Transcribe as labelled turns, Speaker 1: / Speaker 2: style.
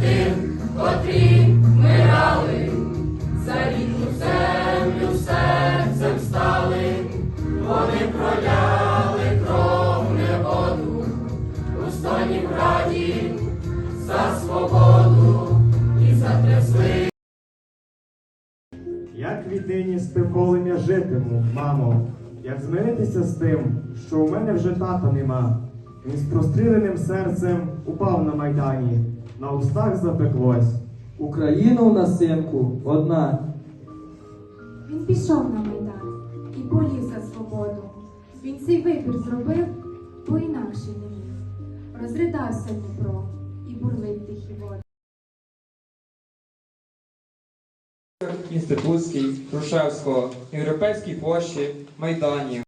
Speaker 1: тим, котрі вмирали, за рідну землю серцем стали, вони проляли кров не воду, у Сталінграді за свободу і затрясли.
Speaker 2: Як віднині з тим полем'я житиму, мамо, як змиритися з тим, що у мене вже тата нема. Він з простріленим серцем упав на майдані, на устах запеклось.
Speaker 3: Україна у нас, синку, одна.
Speaker 4: Він пішов на майдан і болів за свободу. Він цей вибір зробив, бо інакше не міг. Розридався Дніпро і бурлить тихі води.
Speaker 5: Інститутський, Грушевського, Європейській площі, Майдані.